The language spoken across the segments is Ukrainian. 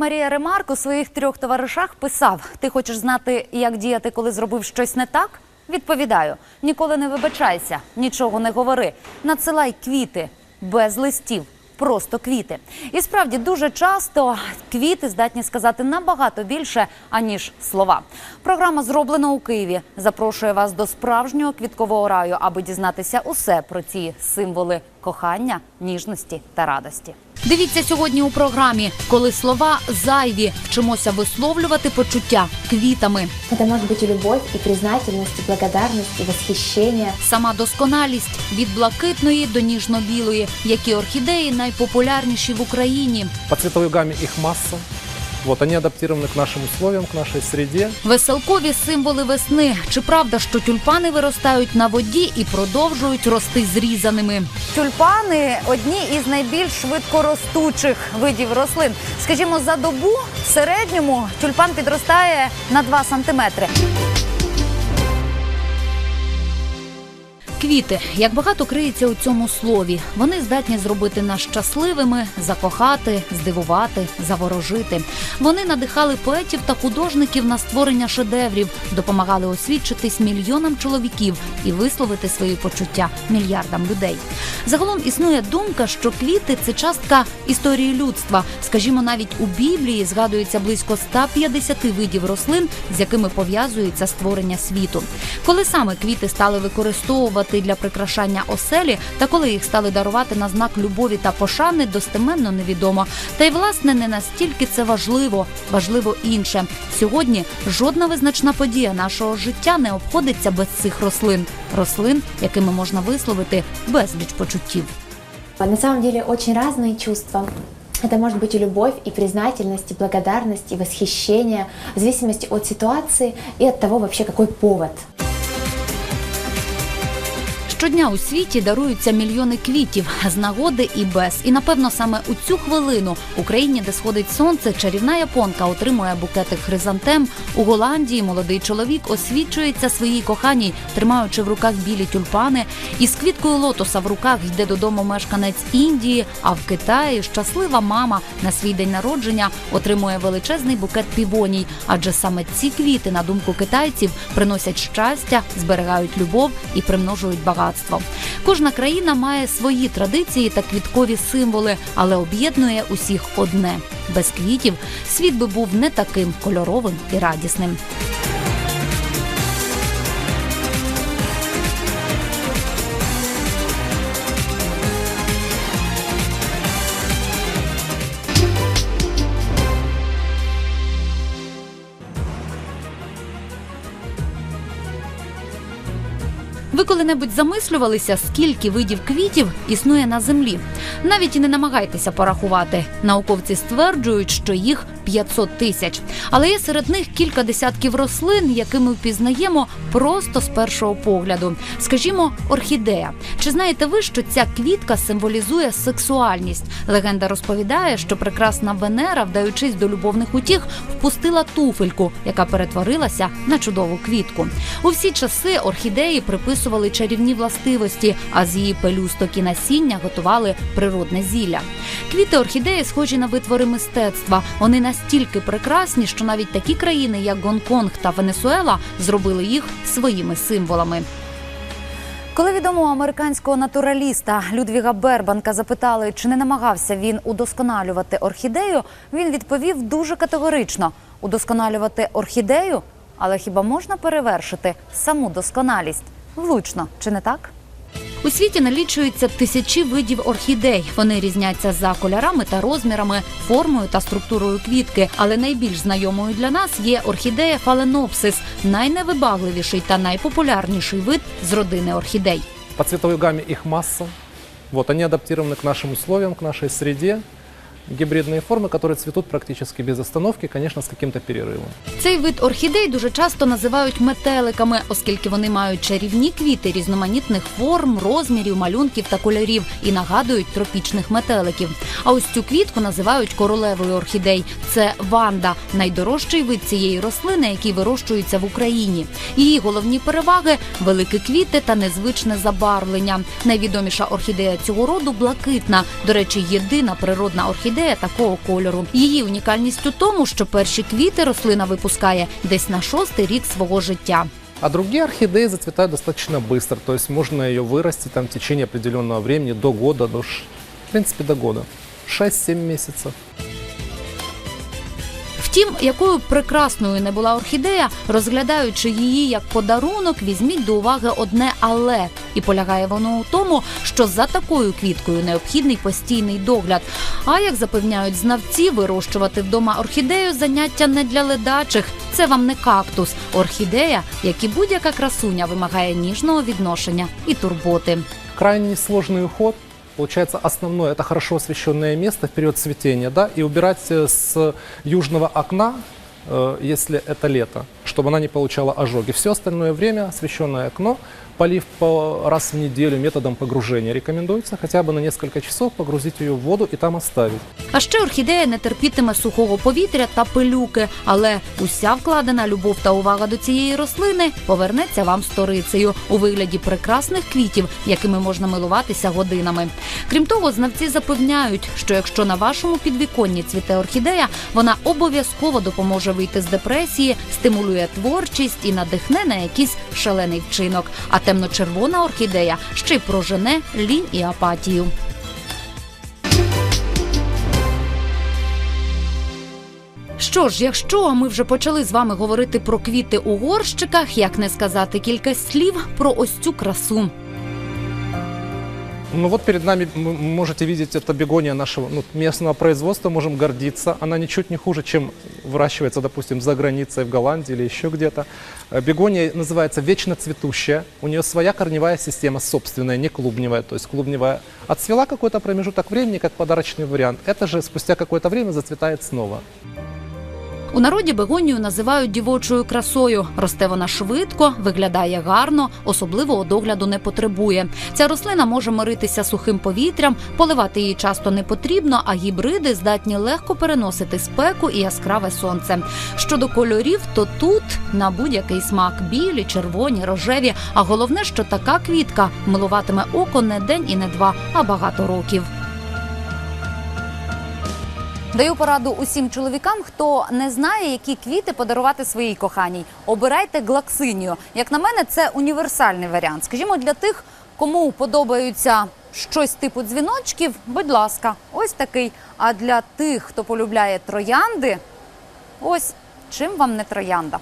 Марія Ремарк у своїх трьох товаришах писав: Ти хочеш знати, як діяти, коли зробив щось не так? Відповідаю: ніколи не вибачайся, нічого не говори. Надсилай квіти без листів. Просто квіти, і справді дуже часто квіти здатні сказати набагато більше аніж слова. Програма зроблена у Києві. Запрошує вас до справжнього квіткового раю, аби дізнатися усе про ці символи кохання, ніжності та радості. Дивіться сьогодні у програмі, коли слова зайві, вчимося висловлювати почуття квітами. Это может быть и любовь, и признательность, и благодарность, и восхищение. Сама досконалість від блакитної до ніжно-білої, які орхідеї найпопулярніші в Україні. По цветовой гамме их масса. Вот, они адаптированы к нашим условиям, к нашей среде. Веселкові символи весни. Чи правда, що тюльпани виростають на воді і продовжують рости зрізаними? Тюльпани одні із найбільш швидкоростучих видів рослин. Скажімо, за добу в середньому тюльпан підростає на 2 сантиметри. Квіти, як багато криється у цьому слові, вони здатні зробити нас щасливими, закохати, здивувати, заворожити. Вони надихали поетів та художників на створення шедеврів, допомагали освідчитись мільйонам чоловіків і висловити свої почуття мільярдам людей. Загалом існує думка, що квіти це частка історії людства. Скажімо, навіть у Біблії згадується близько 150 видів рослин, з якими пов'язується створення світу. Коли саме квіти стали використовувати для прикрашання оселі, та коли їх стали дарувати на знак любові та пошани, достеменно невідомо. Та й власне не настільки це важливо, важливо інше. Сьогодні жодна визначна подія нашого життя не обходиться без цих рослин, рослин, якими можна висловити безліч почуттів. На самом деле очень разные чувства. Это может быть и любовь, и признательность, и благодарность, и восхищение, в зависимости от ситуации и от того вообще, какой повод. Щодня у світі даруються мільйони квітів з нагоди і без. І напевно саме у цю хвилину в Україні, де сходить сонце, чарівна японка отримує букети хризантем. У Голландії молодий чоловік освічується своїй коханій, тримаючи в руках білі тюльпани. Із квіткою лотоса в руках йде додому мешканець Індії. А в Китаї щаслива мама на свій день народження отримує величезний букет півоній. Адже саме ці квіти, на думку китайців, приносять щастя, зберігають любов і примножують багатство. Кожна країна має свої традиції та квіткові символи, але об'єднує усіх одне. Без квітів світ би був не таким кольоровим і радісним. Коли-небудь замислювалися, скільки видів квітів існує на землі? Навіть і не намагайтеся порахувати. Науковці стверджують, що їх 500 тисяч. Але є серед них кілька десятків рослин, які ми впізнаємо просто з першого погляду. Скажімо, орхідея. Чи знаєте ви, що ця квітка символізує сексуальність? Легенда розповідає, що прекрасна Венера, вдаючись до любовних утіх, впустила туфельку, яка перетворилася на чудову квітку. У всі часи орхідеї приписували чарівні властивості, а з її пелюсток і насіння готували природне зілля. Квіти орхідеї схожі на витвори мистецтва. Вони настільки прекрасні, що навіть такі країни, як Гонконг та Венесуела, зробили їх своїми символами. Коли відомого американського натураліста Людвіга Бербанка запитали, чи не намагався він удосконалювати орхідею, він відповів дуже категорично: удосконалювати орхідею, але хіба можна перевершити саму досконалість? Влучно, чи не так? У світі налічується тисячі видів орхідей. Вони різняться за кольорами та розмірами, формою та структурою квітки. Але найбільш знайомою для нас є орхідея фаленопсис, найневибагливіший та найпопулярніший вид з родини орхідей. По цветовой гамме их масса. Вот, они адаптированы к нашим условиям, к нашей среде. Гибридные формы, которые цветут практически без остановки, конечно, с каким-то перерывом. Цей вид орхідей дуже часто називають метеликами, оскільки вони мають чарівні квіти різноманітних форм, розмірів, малюнків та кольорів і нагадують тропічних метеликів. А ось цю квітку називають королевою орхідей. Це ванда, найдорожчий вид цієї рослини, який вирощується в Україні. Її головні переваги великі квіти та незвичне забарвлення. Найвідоміша орхідея цього роду блакитна. До речі, єдина природна орхідея. орхідея такого кольору. Її унікальність у тому, що перші квіти рослина випускає десь на шостий рік свого життя. А другие орхидеи зацветают достаточно быстро, то есть можно ее вырастить там, в течение определенного времени, до года, до, в принципе, до года. 6-7 месяцев. Втім, якою прекрасною не була орхідея, розглядаючи її як подарунок, візьміть до уваги одне але. І полягає воно у тому, що за такою квіткою необхідний постійний догляд. А як запевняють знавці, вирощувати вдома орхідею заняття не для ледачих. Це вам не кактус. Орхідея, як і будь-яка красуня, вимагає ніжного відношення і турботи. Крайне сложный уход Получается, основное – это хорошо освещенное место в период цветения, да, и убирать э, с южного окна, э, если это лето, чтобы она не получала ожоги. Все остальное время освещенное окно, полив по раз в неделю методом погружения рекомендуется хотя бы на несколько часов погрузить ее в воду и там оставить. А ще орхідея не терпітиме сухого повітря та пилюки, але уся вкладена любов та увага до цієї рослини повернеться вам сторицею у вигляді прекрасних квітів, якими можна милуватися годинами. Крім того, знавці запевняють, що якщо на вашому підвіконні цвіте орхідея, вона обов'язково допоможе вийти з депресії, стимулює творчість і надихне на якийсь шалений вчинок. А темно-червона орхідея ще й прожене лінь і апатію. Що ж, якщо ми вже почали з вами говорити про квіти у горщиках, як не сказати кілька слів про ось цю красу. Ну вот перед нами вы можете видеть это бегония нашего ну, местного производства, можем гордиться. Она ничуть не хуже, чем выращивается, допустим, за границей, в Голландии или еще где-то. Э, Бегония называется вечно цветущая. У нее своя корневая система собственная, не клубневая, то есть клубневая. Отцвела какой-то промежуток времени, как подарочный вариант. Это же спустя какое-то время зацветает снова. У народі бегонію називають дівочою красою. Росте вона швидко, виглядає гарно, особливого догляду не потребує. Ця рослина може миритися сухим повітрям, поливати її часто не потрібно, а гібриди здатні легко переносити спеку і яскраве сонце. Щодо кольорів, то тут на будь-який смак білі, червоні, рожеві. А головне, що така квітка милуватиме око не день і не два, а багато років. Даю пораду усім чоловікам, хто не знає, які квіти подарувати своїй коханій. Обирайте глаксинію. Як на мене, це універсальний варіант. Скажімо, для тих, кому подобаються щось типу дзвіночків, будь ласка, ось такий. А для тих, хто полюбляє троянди, ось чим вам не троянда.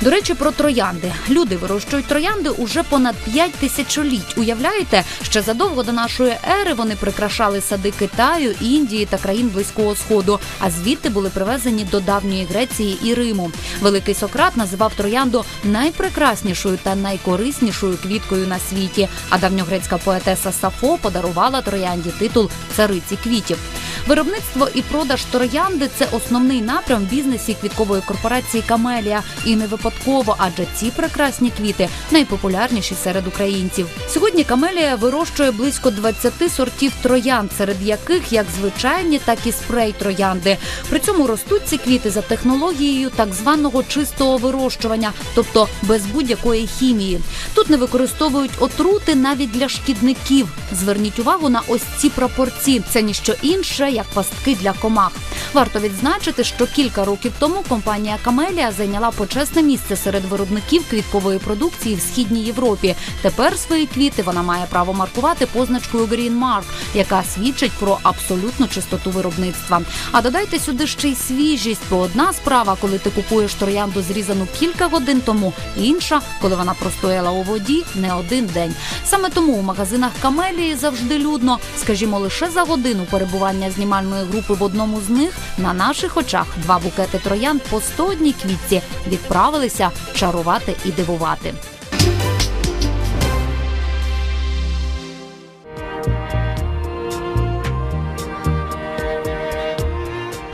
До речі, про троянди. Люди вирощують троянди уже понад 5 тисячоліть. Уявляєте, ще задовго до нашої ери вони прикрашали сади Китаю, Індії та країн Близького Сходу. А звідти були привезені до давньої Греції і Риму. Великий Сократ називав троянду найпрекраснішою та найкориснішою квіткою на світі. А давньогрецька поетеса Сафо подарувала троянді титул цариці квітів. Виробництво і продаж троянди це основний напрям в бізнесі квіткової корпорації Камелія. І не випадково, адже ці прекрасні квіти найпопулярніші серед українців. Сьогодні Камелія вирощує близько 20 сортів троянд, серед яких як звичайні, так і спрей троянди. При цьому ростуть ці квіти за технологією так званого чистого вирощування, тобто без будь-якої хімії. Тут не використовують отрути навіть для шкідників. Зверніть увагу на ось ці пропорції. Це ніщо інше, як пастки для комах. Варто відзначити, що кілька років тому компанія Камелія зайняла почесне місце серед виробників квіткової продукції в східній Європі. Тепер свої квіти вона має право маркувати позначкою Green Mark, яка свідчить про абсолютну чистоту виробництва. А додайте сюди ще й свіжість, бо одна справа, коли ти купуєш троянду зрізану кілька годин тому, інша, коли вона простояла у воді не один день. Саме тому у магазинах Камелії завжди людно. Скажімо, лише за годину перебування знімальної групи в одному з них на наших очах два букети троянд по 101 квітці відправилися чарувати і дивувати.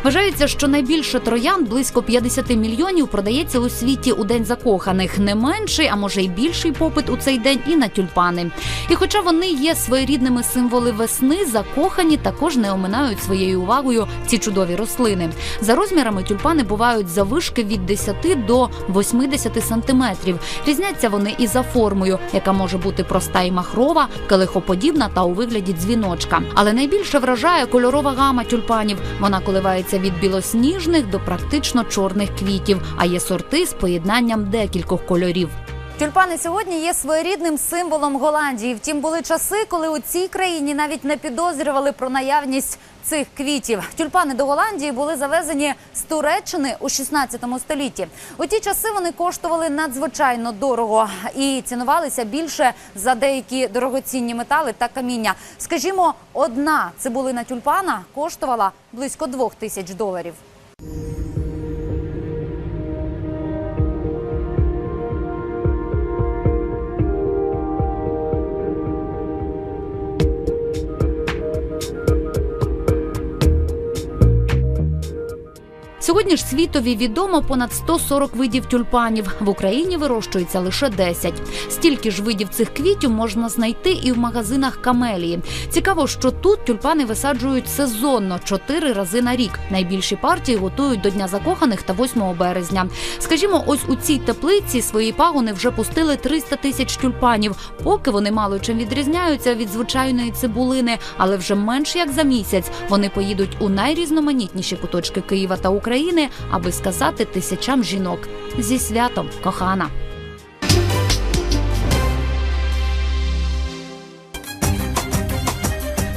Вважається, що найбільше троян близько 50 мільйонів продається у світі у день закоханих. Не менший, а може й більший попит у цей день і на тюльпани. І хоча вони є своєрідними символи весни, закохані також не оминають своєю увагою ці чудові рослини. За розмірами тюльпани бувають завишки від 10 до 80 сантиметрів. Різняться вони і за формою, яка може бути проста і махрова, келихоподібна та у вигляді дзвіночка. Але найбільше вражає кольорова гама тюльпанів. Вона коливається від білосніжних до практично чорних квітів, а є сорти з поєднанням декількох кольорів. Тюльпани сьогодні є своєрідним символом Голландії. Втім, були часи, коли у цій країні навіть не підозрювали про наявність цих квітів. Тюльпани до Голландії були завезені з Туреччини у 16 столітті. У ті часи вони коштували надзвичайно дорого і цінувалися більше за деякі дорогоцінні метали та каміння. Скажімо, одна цибулина тюльпана коштувала близько двох тисяч доларів. Сьогодні ж світові відомо понад 140 видів тюльпанів. В Україні вирощується лише 10. Стільки ж видів цих квітів можна знайти і в магазинах камелії. Цікаво, що тут тюльпани висаджують сезонно 4 рази на рік. Найбільші партії готують до Дня закоханих та 8 березня. Скажімо, ось у цій теплиці свої пагони вже пустили 300 тисяч тюльпанів. Поки вони мало чим відрізняються від звичайної цибулини, але вже менш як за місяць вони поїдуть у найрізноманітніші куточки Києва та України, аби сказати тисячам жінок зі святом, кохана.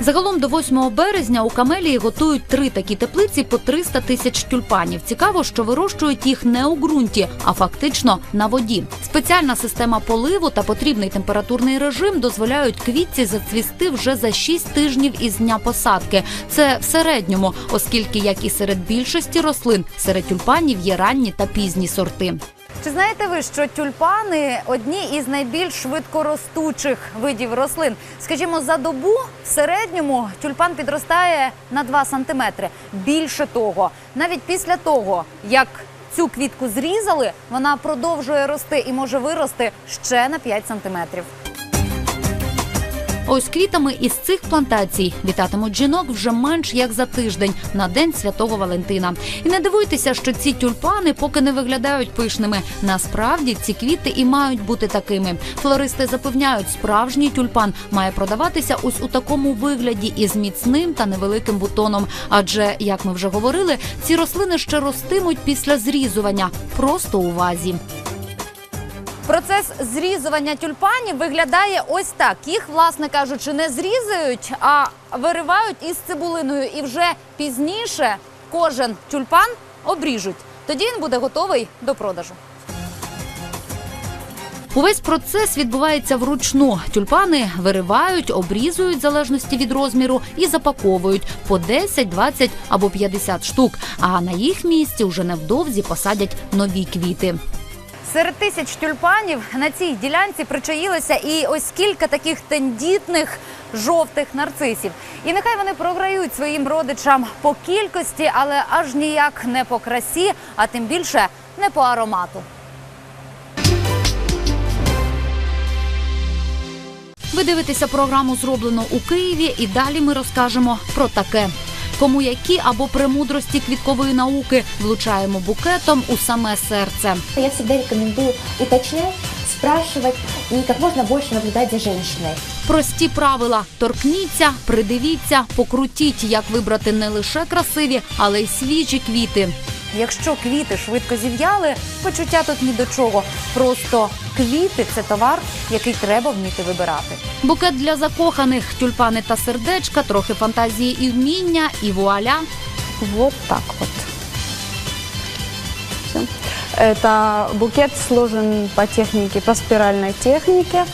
Загалом до 8 березня у Камелії готують три такі теплиці по 300 тисяч тюльпанів. Цікаво, що вирощують їх не у ґрунті, а фактично на воді. Спеціальна система поливу та потрібний температурний режим дозволяють квітці зацвісти вже за 6 тижнів із дня посадки. Це в середньому, оскільки, як і серед більшості рослин, серед тюльпанів є ранні та пізні сорти. Чи знаєте ви, що тюльпани одні із найбільш швидкоростучих видів рослин? Скажімо, за добу в середньому тюльпан підростає на 2 сантиметри. Більше того, навіть після того, як цю квітку зрізали, вона продовжує рости і може вирости ще на 5 сантиметрів. Ось квітами із цих плантацій вітатимуть жінок вже менш як за тиждень на день святого Валентина. І не дивуйтеся, що ці тюльпани поки не виглядають пишними. Насправді ці квіти і мають бути такими. Флористи запевняють, справжній тюльпан має продаватися ось у такому вигляді із міцним та невеликим бутоном. Адже, як ми вже говорили, ці рослини ще ростимуть після зрізування, просто у вазі. Процес зрізування тюльпанів виглядає ось так. Їх, власне кажучи, не зрізають, а виривають із цибулиною. І вже пізніше кожен тюльпан обріжуть. Тоді він буде готовий до продажу. Увесь процес відбувається вручну. Тюльпани виривають, обрізують в залежності від розміру і запаковують по 10, 20 або 50 штук. А на їх місці вже невдовзі посадять нові квіти. Серед тисяч тюльпанів на цій ділянці причаїлося і ось кілька таких тендітних жовтих нарцисів. І нехай вони програють своїм родичам по кількості, але аж ніяк не по красі, а тим більше не по аромату. Ви дивитеся програму зроблено у Києві, і далі ми розкажемо про таке. Кому які або премудрості квіткової науки влучаємо букетом у саме серце. Я всегда рекомендую уточнять, спрашивать и как можно больше наблюдать за женщиной. Прості правила: торкніться, придивіться, покрутіть, як вибрати не лише красиві, але й свіжі квіти. Якщо квіти швидко зів'яли, почуття тут ні до чого. Просто квіти це товар, який треба вміти вибирати. Букет для закоханих, тюльпани та сердечка, трохи фантазії і вміння, і вуаля. Вот так от. Все. Это букет сложен по технике, по спиральной технике.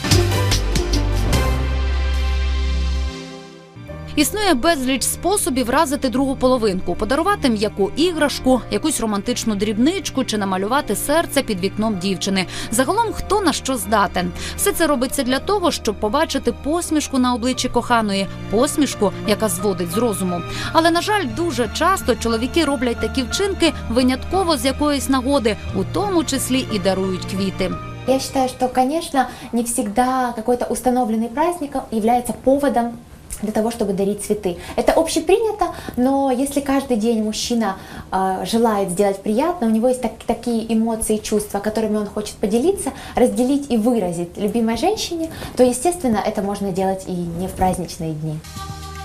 Існує безліч способів вразити другу половинку, подарувати м'яку іграшку, якусь романтичну дрібничку чи намалювати серце під вікном дівчини. Загалом хто на що здатен. Все це робиться для того, щоб побачити посмішку на обличчі коханої, посмішку, яка зводить з розуму. Але на жаль, дуже часто чоловіки роблять такі вчинки винятково з якоїсь нагоди, у тому числі і дарують квіти. Я считаю, что, конечно, не всегда какой-то установленный праздник является поводом для того, чтобы дарить цветы. Это общепринято, но если каждый день мужчина э, желает сделать приятно, у него есть так- такие эмоции и чувства, которыми он хочет поделиться, разделить и выразить любимой женщине, то, естественно, это можно делать и не в праздничные дни.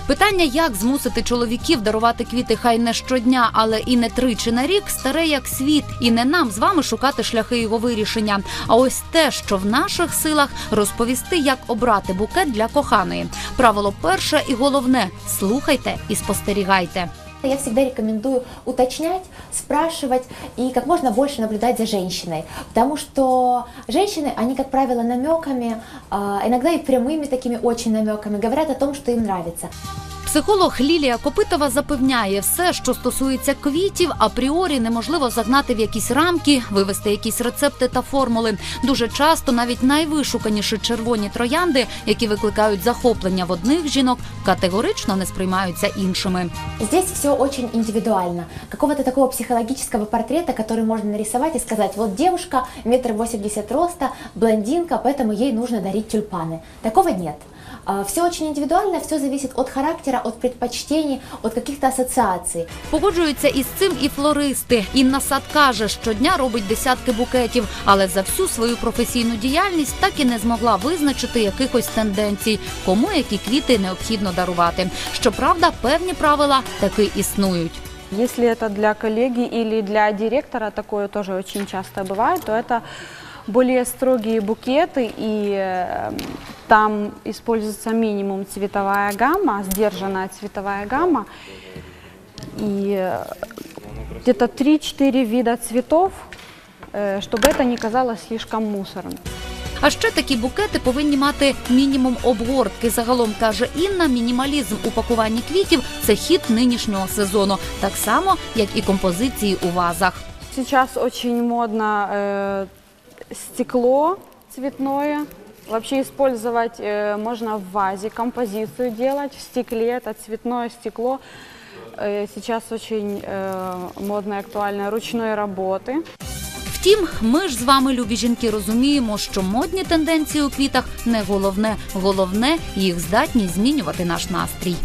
Питання, як змусити чоловіків дарувати квіти хай не щодня, але і не тричі на рік, старе як світ, і не нам з вами шукати шляхи його вирішення. А ось те, що в наших силах розповісти, як обрати букет для коханої. Правило перше і головне слухайте і спостерігайте. Я всегда рекомендую уточнять, спрашивать и как можно больше наблюдать за женщиной, потому что женщины, они, как правило, намеками, иногда и прямыми такими очень намеками говорят о том, что им нравится. Психолог Лілія Копитова запевняє, все, що стосується квітів, апріорі неможливо загнати в якісь рамки, вивести якісь рецепти та формули. Дуже часто навіть найвишуканіші червоні троянди, які викликають захоплення в одних жінок, категорично не сприймаються іншими. Здесь все очень индивидуально. Какого-то такого психологического портрета, который можно нарисовать и сказать, вот девушка, метр восемьдесят роста, блондинка, поэтому ей нужно дарить тюльпаны. Такого нет. Все очень индивидуально, все зависит от характера, от предпочтений, от каких-то ассоциаций. Погоджуються із цим і флористи. Інна Сад каже, щодня робить десятки букетів, але за всю свою професійну діяльність так і не змогла визначити якихось тенденцій, кому які квіти необхідно дарувати. Щоправда, певні правила таки існують. Если это для коллеги или для директора, такое тоже очень часто бывает, то это более строгие букеты, и э, там используется минимум цветовая гамма, сдержанная цветовая гамма, и э, где-то 3-4 вида цветов, э, чтобы это не казалось слишком мусором. А ще такі букети повинні мати мінімум обгортки. Загалом каже Інна, мінімалізм у пакуванні квітів це хід нинішнього сезону, так само як і композиції у вазах. Сейчас очень модно э, стекло цветное. Вообще использовать э, можно в вазе, композицию делать в стекле, это цветное стекло. Э, сейчас очень э, модно и актуально ручной работы. Втім, ми ж з вами, любі жінки, розуміємо, що модні тенденції у квітах не головне. Головне їх здатність змінювати наш настрій.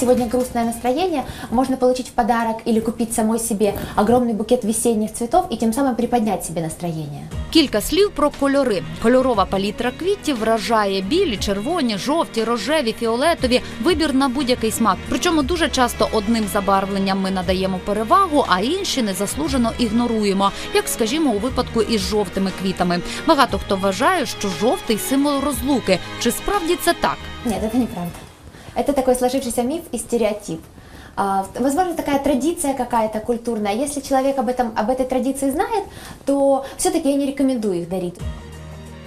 Сегодня грустное настроение, можно получить в подарок или купить самой себе огромный букет весенних цветов и тем самым приподнять себе настроение. Кілька слів про кольори. Кольорова палітра квітів вражає білі, червоні, жовті, рожеві, фіолетові. Вибір на будь-який смак. Причому дуже часто одним забарвленням ми надаємо перевагу, а інші незаслужено ігноруємо. Як скажімо, у випадку із жовтими квітами. Багато хто вважає, що жовтий символ розлуки. Чи справді це так? Нет, это неправда. Это такой сложившийся миф и стереотип. А, Возможно, такая традиция какая-то культурная. Если человек об, этом, об этой традиции знает, то все-таки я не рекомендую их дарить.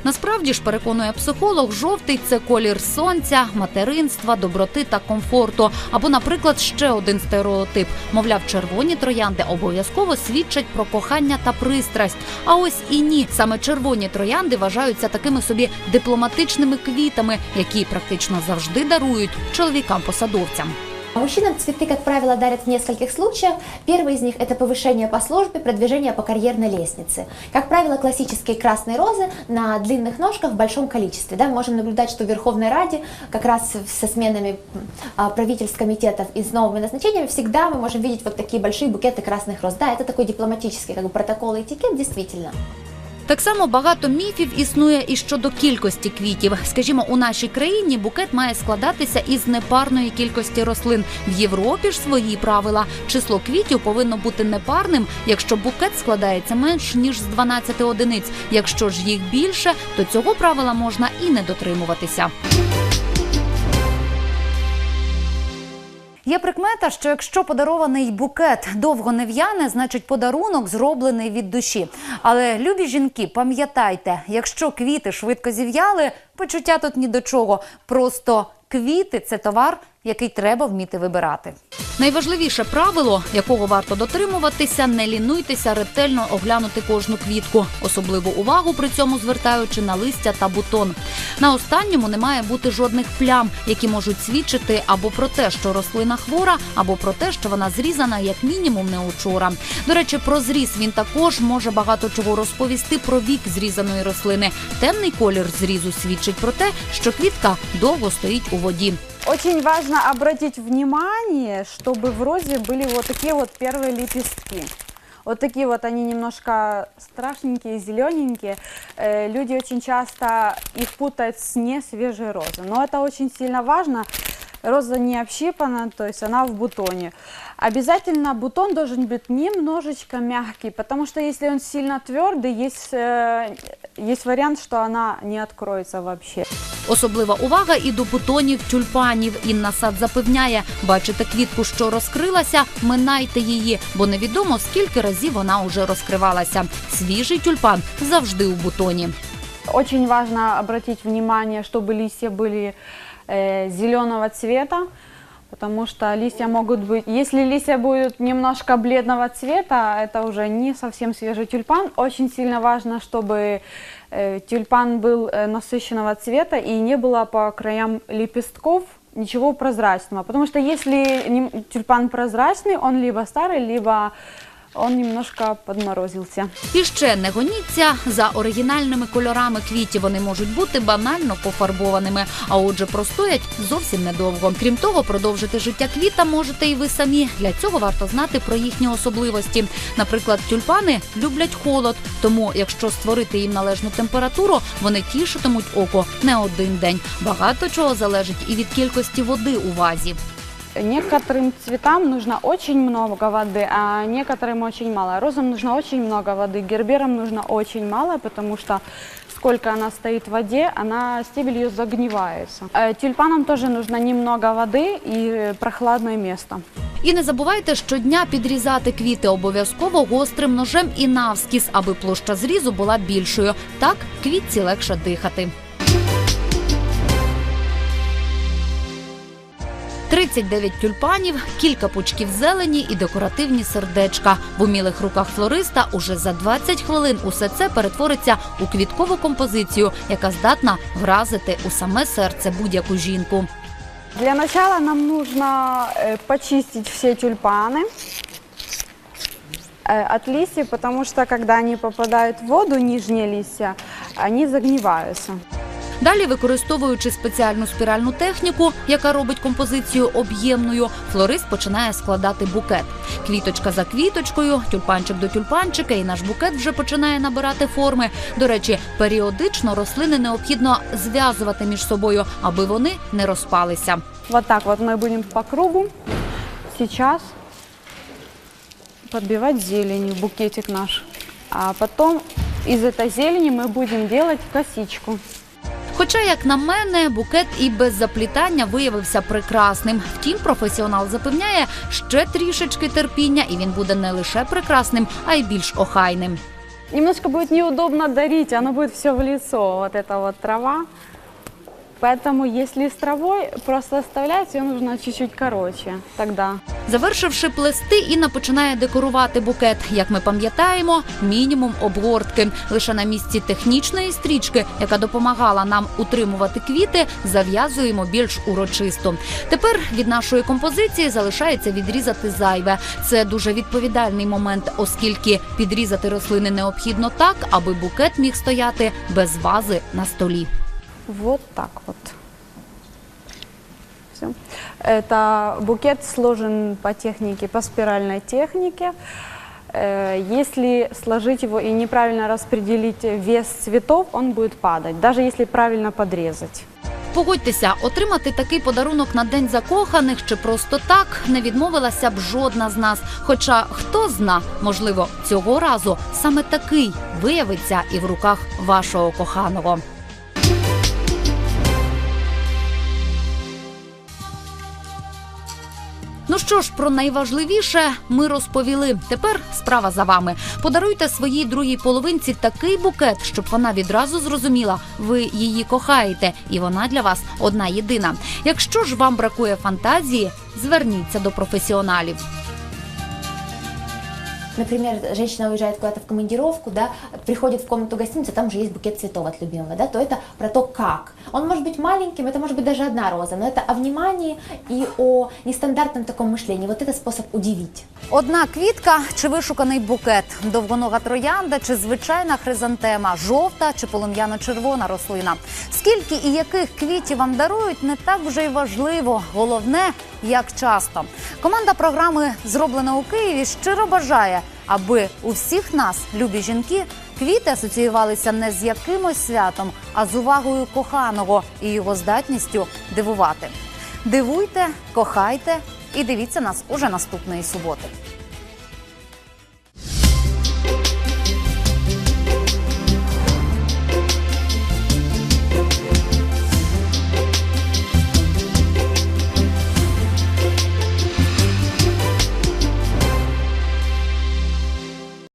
Насправді ж переконує психолог, жовтий це колір сонця, материнства, доброти та комфорту. Або, наприклад, ще один стереотип: мовляв, червоні троянди обов'язково свідчать про кохання та пристрасть. А ось і ні, саме червоні троянди вважаються такими собі дипломатичними квітами, які практично завжди дарують чоловікам-посадовцям. А Мужчинам цветы, как правило, дарят в нескольких случаях. Первый из них – это повышение по службе, продвижение по карьерной лестнице. Как правило, классические красные розы на длинных ножках в большом количестве. Да, мы можем наблюдать, что в Верховной Раде как раз со сменами а, правительств, комитетов и с новыми назначениями всегда мы можем видеть вот такие большие букеты красных роз. Да, это такой дипломатический как бы, протокол и этикет, действительно. Так само багато міфів існує і щодо кількості квітів. Скажімо, у нашій країні букет має складатися із непарної кількості рослин. В Європі ж свої правила. Число квітів повинно бути непарним, якщо букет складається менш ніж з 12 одиниць. Якщо ж їх більше, то цього правила можна і не дотримуватися. Є прикмета, що якщо подарований букет довго не в'яне, значить подарунок зроблений від душі. Але любі жінки, пам'ятайте, якщо квіти швидко зів'яли, почуття тут ні до чого. Просто квіти це товар, який треба вміти вибирати. Найважливіше правило, якого варто дотримуватися, не лінуйтеся ретельно оглянути кожну квітку, особливу увагу при цьому звертаючи на листя та бутон. На останньому не має бути жодних плям, які можуть свідчити або про те, що рослина хвора, або про те, що вона зрізана як мінімум не учора. До речі, про зріз він також може багато чого розповісти про вік зрізаної рослини. Темний колір зрізу свідчить про те, що квітка довго стоїть у воді. Очень важно обратить внимание, чтобы в розе были вот такие вот первые лепестки. Вот такие вот они немножко страшненькие, зелененькие. Э, люди очень часто их путают с несвежей розой. Но это очень сильно важно. Роза не общипана, то есть она в бутоне. Обязательно бутон должен быть немножечко мягкий, потому что если он сильно твердый, есть, э, есть вариант, что она не откроется вообще. Особлива увага і до бутонів тюльпанів. Інна сад запевняє, бачите квітку, що розкрилася, минайте її, бо невідомо скільки разів вона уже розкривалася. Свіжий тюльпан завжди у бутоні. Очень важно обратить внимание, чтобы листья были э, зеленого цвета, потому что листья могут быть, если листья будут немножко бледного цвета, это уже не совсем свежий тюльпан. Очень сильно важно, чтобы э, тюльпан был э, насыщенного цвета и не было по краям лепестков ничего прозрачного, потому что если нем- тюльпан прозрачный, он либо старый, либо он немножко подморозился. І ще не гоніться за оригінальними кольорами квітів. Вони можуть бути банально пофарбованими, а отже, простоять зовсім недовго. Крім того, продовжити життя квіта можете і ви самі. Для цього варто знати про їхні особливості. Наприклад, тюльпани люблять холод, тому якщо створити їм належну температуру, вони тішитимуть око не один день. Багато чого залежить і від кількості води у вазі. Некоторым цветам нужно очень много воды, а некоторым очень мало. Розам нужно очень много воды, герберам нужно очень мало, потому что сколько она стоит в воде, она стебель ее загнивается. Э, Тюльпанам тоже нужно немного воды и э, прохладное место. І не забувайте щодня підрізати квіти обов'язково гострим ножем і навскіз, аби площа зрізу була більшою. Так квітці легше дихати. 39 тюльпанів, кілька пучків зелені і декоративні сердечка. В умілих руках флориста уже за 20 хвилин усе це перетвориться у квіткову композицію, яка здатна вразити у саме серце будь-яку жінку. Для начала нам нужно э, почистить все тюльпаны э, от листьев, потому что когда они попадают в воду, нижние листья, они загниваются. Далі, використовуючи спеціальну спіральну техніку, яка робить композицію об'ємною, флорист починає складати букет. Квіточка за квіточкою, тюльпанчик до тюльпанчика, і наш букет вже починає набирати форми. До речі, періодично рослини необхідно зв'язувати між собою, аби вони не розпалися. Вот так вот мы будем по кругу сейчас подбивать зеленью букетик наш. А потом из этой зелени мы будем делать косичку. Хоча, як на мене, букет і без заплітання виявився прекрасним. Втім, професіонал запевняє, ще трішечки терпіння, і він буде не лише прекрасним, а й більш охайним. Немножко будет неудобно дарить, оно будет все в лицо, вот эта вот трава. Поэтому, если с травой, просто оставлять ее нужно чуть-чуть короче тогда. Завершивши плести, Інна починає декорувати букет. Як ми пам'ятаємо, мінімум обгортки. Лише на місці технічної стрічки, яка допомагала нам утримувати квіти, зав'язуємо більш урочисто. Тепер від нашої композиції залишається відрізати зайве. Це дуже відповідальний момент, оскільки підрізати рослини необхідно так, аби букет міг стояти без вази на столі. Вот так вот. Все. Это букет сложен по технике, по спиральной технике. Э, Если сложить его и неправильно распределить вес цветов, он будет падать, даже если правильно подрезать. Погодьтеся, отримати такий подарунок на день закоханих чи просто так не відмовилася б жодна з нас. Хоча хто зна, можливо, цього разу саме такий виявиться і в руках вашого коханого. Що ж, про найважливіше ми розповіли. Тепер справа за вами. Подаруйте своїй другій половинці такий букет, щоб вона відразу зрозуміла, ви її кохаєте, і вона для вас одна єдина. Якщо ж вам бракує фантазії, зверніться до професіоналів. Например, женщина уезжает куда-то в командировку, да, приходит в комнату гостиницы, там же есть букет цветов от любимого, да, то это про то, как. Он может быть маленьким, это может быть даже одна роза, но это о внимании и о нестандартном таком мышлении. Вот это способ удивить. Одна квітка чи вишуканий букет, довгонога троянда чи звичайна хризантема, жовта чи полум'яно-червона рослина. Скільки і яких квітів вам дарують, не так вже й важливо. Головне, як часто. Команда програми зроблена у Києві щиро бажає, аби у всіх нас, любі жінки, квіти асоціювалися не з якимось святом, а з увагою коханого і його здатністю дивувати. Дивуйте, кохайте і дивіться нас уже наступної суботи.